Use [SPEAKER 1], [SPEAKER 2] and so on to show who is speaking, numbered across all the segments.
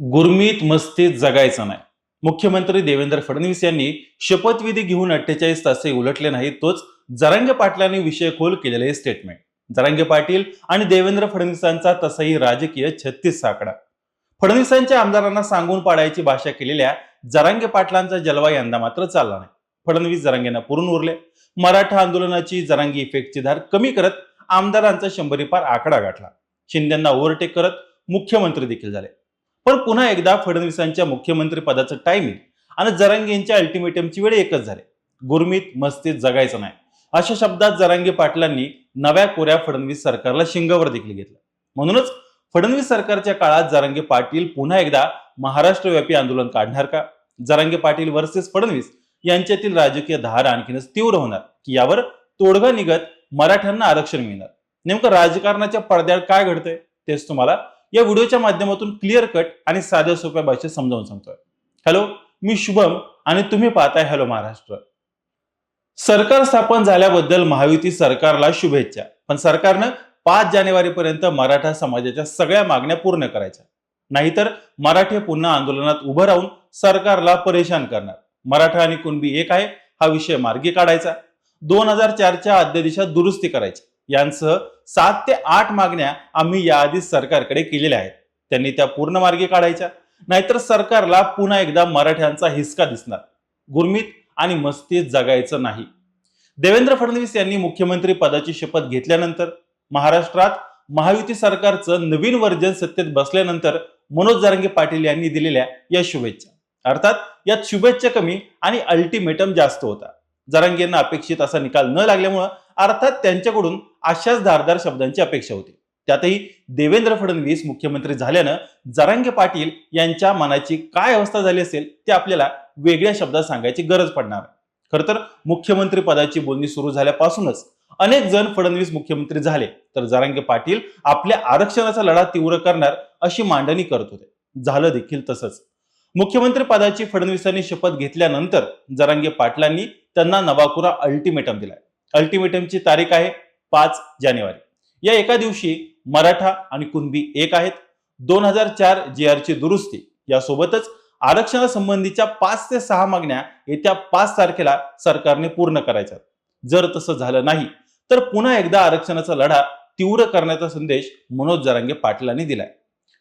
[SPEAKER 1] गुरमीत मस्तीत जगायचं नाही. मुख्यमंत्री देवेंद्र फडणवीस यांनी शपथविधी घेऊन अठ्ठेचाळीस तासे उलटले नाही तोच जरांगे पाटलांनी विषय खोल केलेले स्टेटमेंट जरांगे पाटील आणि देवेंद्र फडणवीसांचा तसाही राजकीय छत्तीस साकडा. फडणवीसांच्या आमदारांना सांगून पाडायची भाषा केलेल्या जरांगे पाटलांचा जलवा यंदा मात्र चालला नाही. फडणवीस जरांगेंना पुरून उरले. मराठा आंदोलनाची जरांगी इफेक्टची धार कमी करत आमदारांचा शंभरीपार आकडा गाठला. शिंदेना ओव्हरटेक करत मुख्यमंत्री देखील झाले. पण पुन्हा एकदा फडणवीसांच्या मुख्यमंत्री पदाचं टायमिंग आणि जरांगेंच्या अल्टिमेटमची वेळ एकच झाले. गुरमीत मस्तीत जगायचं नाही. अशा शब्दात जरांगे पाटलांनी नव्या कोऱ्या फडणवीस सरकारला शिंगावर देखील घेतलं. म्हणूनच फडणवीस सरकारच्या काळात जरांगे पाटील पुन्हा एकदा महाराष्ट्रव्यापी आंदोलन काढणार का? जरांगे पाटील वर्सेस फडणवीस यांच्यातील राजकीय धार आणखीनच तीव्र होणार की यावर तोडगा निघत मराठ्यांना आरक्षण मिळणार. नेमकं राजकारणाच्या पडद्यावर काय घडतंय तेच तुम्हाला या व्हिडिओच्या माध्यमातून क्लिअर कट आणि साध्या सोप्या भाषेत समजावून सांगतोय. हॅलो मी शुभम आणि तुम्ही पाहताय हॅलो महाराष्ट्र. सरकार स्थापन झाल्याबद्दल महायुती सरकारला शुभेच्छा. पण सरकारनं पाच जानेवारी पर्यंत मराठा समाजाच्या सगळ्या मागण्या पूर्ण करायच्या. नाहीतर मराठे पुन्हा आंदोलनात उभं राहून सरकारला परेशान करणार. मराठा आणि कुणबी एक आहे हा विषय मार्गी काढायचा. दोन हजार चारच्या अध्यादेशात दुरुस्ती करायची. यांसह सात ते आठ मागण्या आम्ही याआधीच सरकारकडे केलेल्या आहेत. त्यांनी त्या पूर्ण मार्गी काढायच्या. नाहीतर सरकारला पुन्हा एकदा मराठ्यांचा हिसका दिसणार. गुरमीत आणि मस्तीत जगायचं नाही. देवेंद्र फडणवीस यांनी मुख्यमंत्री पदाची शपथ घेतल्यानंतर महाराष्ट्रात महायुती सरकारचं नवीन वर्जन सत्तेत बसल्यानंतर मनोज जारंगे पाटील यांनी दिलेल्या या शुभेच्छा. अर्थात यात शुभेच्छा कमी आणि अल्टिमेटम जास्त होता. जरांगेंना अपेक्षित असा निकाल न लागल्यामुळं अर्थात त्यांच्याकडून अशाच धारदार शब्दांची अपेक्षा होती. त्यातही देवेंद्र फडणवीस मुख्यमंत्री झाल्यानं जरांगे पाटील यांच्या मनाची काय अवस्था झाली असेल ते आपल्याला वेगळ्या शब्दात सांगायची गरज पडणार. खर तर मुख्यमंत्री पदाची बोलणी सुरू झाल्यापासूनच अनेक जण फडणवीस मुख्यमंत्री झाले. तर जरांगे पाटील आपल्या आरक्षणाचा लढा तीव्र करणार अशी मांडणी करत होते. झालं देखील तसंच. मुख्यमंत्री पदाची फडणवीसांनी शपथ घेतल्यानंतर जरांगे पाटलांनी त्यांना नवाकुरा अल्टिमेटम दिलाय. अल्टिमेटमची तारीख आहे पाच जानेवारी. या एका दिवशी मराठा आणि कुणबी एक आहेत. दोन हजार चार जी आरची दुरुस्ती यासोबतच आरक्षणासंबंधीच्या पाच ते सहा मागण्या येत्या पाच तारखेला सरकारने पूर्ण करायच्या. जर तसं झालं नाही तर पुन्हा एकदा आरक्षणाचा लढा तीव्र करण्याचा संदेश मनोज जरांगे पाटलांनी दिलाय.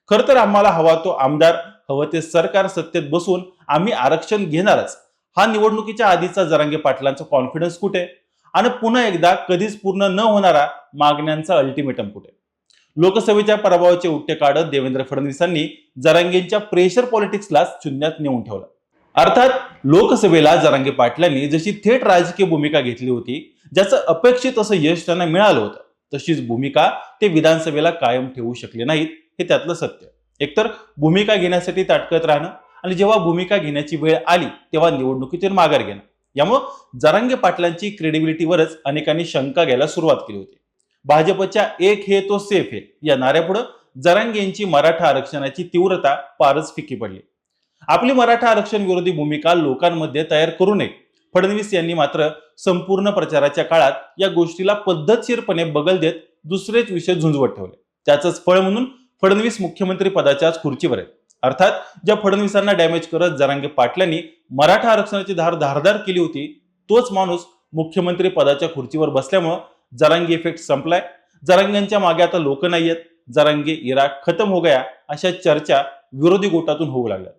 [SPEAKER 1] खर तर आम्हाला हवा तो आमदार हवं ते सरकार सत्तेत बसून आम्ही आरक्षण घेणारच. हा निवडणुकीच्या आधीचा जरांगे पाटलांचा कॉन्फिडन्स कुठे? आणि पुन्हा एकदा कधीच पूर्ण न होणारा मागण्यांचा अल्टिमेटम कुठे? लोकसभेच्या पराभवाचे उट्टे काढत देवेंद्र फडणवीसांनी जरांगेंच्या प्रेशर पॉलिटिक्सला शून्यात नेऊन ठेवलं. अर्थात लोकसभेला जरांगे पाटलांनी जशी थेट राजकीय भूमिका घेतली होती ज्याचं अपेक्षित असं यश त्यांना मिळालं होतं तशीच भूमिका ते विधानसभेला कायम ठेवू शकले नाहीत हे त्यातलं सत्य. एकतर भूमिका घेण्यासाठी ताटकत राहणं आणि जेव्हा भूमिका घेण्याची वेळ आली तेव्हा निवडणुकीतून माघार घेणं. यामुळं जरांगे पाटलांची क्रेडिबिलिटीवरच अनेकांनी शंका घ्यायला सुरुवात केली होती. भाजपच्या एक हे तो सेफ हे. या नाऱ्यापुढं जरांगेंची मराठा आरक्षणाची तीव्रता फारच फिकी पडली. आपली मराठा आरक्षण विरोधी भूमिका लोकांमध्ये तयार करू नये. फडणवीस यांनी मात्र संपूर्ण प्रचाराच्या काळात या गोष्टीला पद्धतशीरपणे बगल देत दुसरेच विषय झुंजवत ठेवले. त्याचंच फळ म्हणून फडणवीस मुख्यमंत्री पदाच्याच खुर्चीवर आहेत. अर्थात ज्या फडणवीसांना डॅमेज करत जरांगे पाटलांनी मराठा आरक्षणाची धार धारदार केली होती तोच माणूस मुख्यमंत्री पदाच्या खुर्चीवर बसल्यामुळं जरांगी इफेक्ट संपलाय. जरांग्यांच्या मागे आता लोक नाही आहेत जरांगे इराक खतम हो गया अशा चर्चा विरोधी गोटातून होऊ लागल्या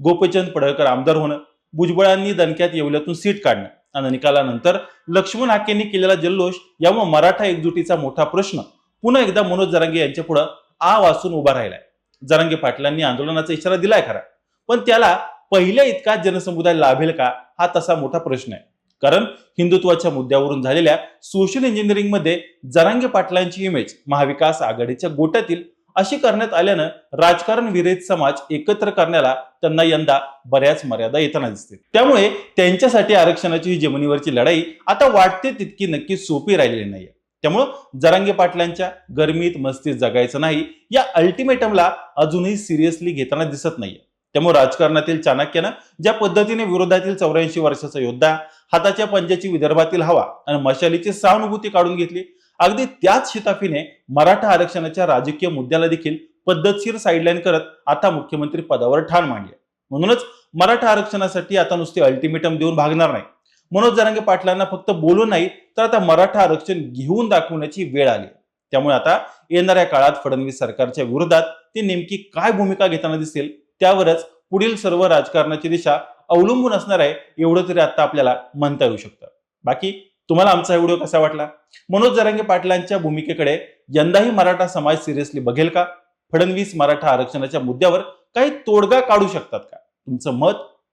[SPEAKER 1] गोपीचंद पडळकर आमदार होणं भुजबळांनी दणक्यात येवल्यातून सीट काढणं आणि निकालानंतर लक्ष्मण हाकेंनी केलेला जल्लोष यामुळे मराठा एकजुटीचा मोठा प्रश्न पुन्हा एकदा मनोज जरांगे यांच्या पुढे आ वाचून उभा राहिलाय. जरांगे पाटलांनी आंदोलनाचा इशारा दिलाय खरा. पण त्याला पहिल्या इतका जनसमुदाय लाभेल का? हा तसा मोठा प्रश्न आहे. कारण हिंदुत्वाच्या मुद्द्यावरून झालेल्या सोशल इंजिनिअरिंगमध्ये जरांगे पाटलांची इमेज महाविकास आघाडीच्या गोट्यातील अशी करण्यात आल्यानं राजकारण विरहित समाज एकत्र करण्याला त्यांना यंदा बऱ्याच मर्यादा येताना दिसते त्यामुळे त्यांच्यासाठी आरक्षणाची ही जमिनीवरची लढाई आता वाटते तितकी नक्की सोपी राहिलेली नाहीये. त्यामुळं जरांगे पाटलांच्या गरमीत मस्तीत जगायचं नाही या अल्टिमेटमला अजूनही सिरियसली घेताना दिसत नाहीये. त्यामुळे राजकारणातील चाणक्यानं ज्या पद्धतीने विरोधातील चौऱ्याऐंशी वर्षाचा योद्धा हाताच्या पंजाची विदर्भातील हवा आणि मशालीची सहानुभूती काढून घेतली अगदी त्याच शिताफीने मराठा आरक्षणाच्या राजकीय मुद्द्याला देखील पद्धतशीर साईडलाईन करत आता मुख्यमंत्री पदावर ठाण मांडली म्हणूनच मराठा आरक्षणासाठी आता नुसते अल्टिमेटम देऊन भागणार नाही. मनोज जरांगे पाटलांना फक्त बोलू नाही तर आता मराठा आरक्षण घेऊन दाखवण्याची वेळ आली. त्यामुळे आता येणाऱ्या काळात फडणवीस सरकारच्या विरोधात ते नेमकी काय भूमिका घेताना दिसेल त्यावरच पुढील सर्व राजकारणाची दिशा अवलंबून असणार आहे एवढं तरी आता आपल्याला म्हणता येऊ शकतं. बाकी तुम्हाला आमचा हा व्हिडिओ कसा वाटला? मनोज जरांगे पाटलांच्या भूमिकेकडे यंदाही मराठा समाज सिरियसली बघेल का? फडणवीस मराठा आरक्षणाच्या मुद्द्यावर काही तोडगा काढू शकतात का? तुमचं मत